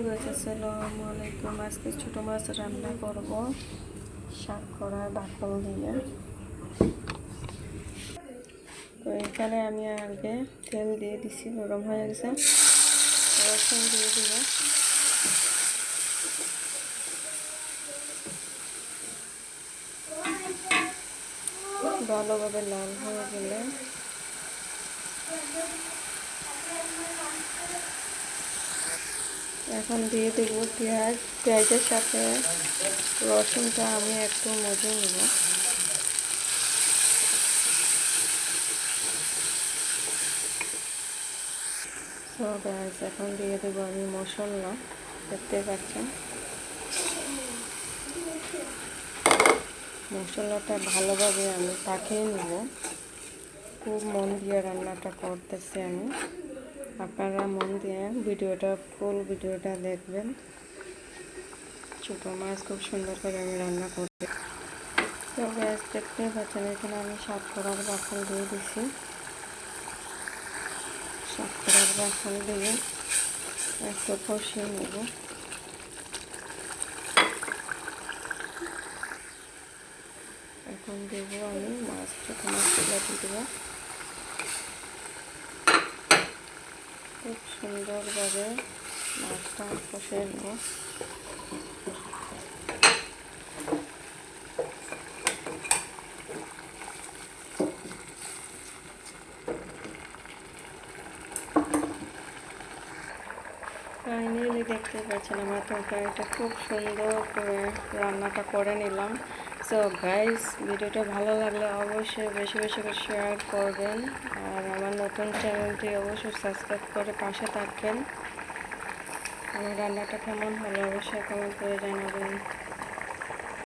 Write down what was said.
Hello guys আসসালামু আলাইকুম। আজকে ছোটো মাছ রান্না করব, শাক করা, ডাকল দিয়ে। তো এখানে আমি আগে তেল দিয়ে দিছি গরম হয়ে গেছে। রসুন দিয়ে দিব। ভালোভাবে লাল হয়ে গেলে এখন দিয়ে দেব পেঁয়াজ, পেঁয়াজের সাথে রসুনটা আমি একটু মজে নেব। এখন দিয়ে দেব আমি মশলা, দেখতে পাচ্ছেন? মশলাটা ভালোভাবে আমি পাকিয়ে নেব। খুব মন দিয়ে রান্নাটা করতেছি আমি। আপনারা মন দিয়ে ভিডিওটা ফুল ভিডিওটা দেখবেন। ছোটো মাছ খুব সুন্দর করে আমি রান্না করছি। তো গ্যাস দেখতে পাচ্ছেন, এখানে আমি সাত করার বাসন দিয়ে দিছি। সাত করার বাসন দিয়ে একটু কষিয়ে নেব। এখন দেবো আমি মাছ ছোটো মাছগুলো দিয়ে দেবো। খুব সুন্দরভাবে মাছটা কষে নেব। দেখতে পাচ্ছেন, আমার তরকারিটা খুব সুন্দর করে রান্নাটা করে নিলাম। সো গাইস ভিডিওটা ভালো লাগলে অবশ্যই বেশি বেশি করে শেয়ার করবেন। আর আমার নতুন চ্যানেলটি অবশ্যই সাবস্ক্রাইব করে পাশে থাকবেন। আমার রান্নাটা কেমন হলে অবশ্যই কমেন্ট করে জানাবেন।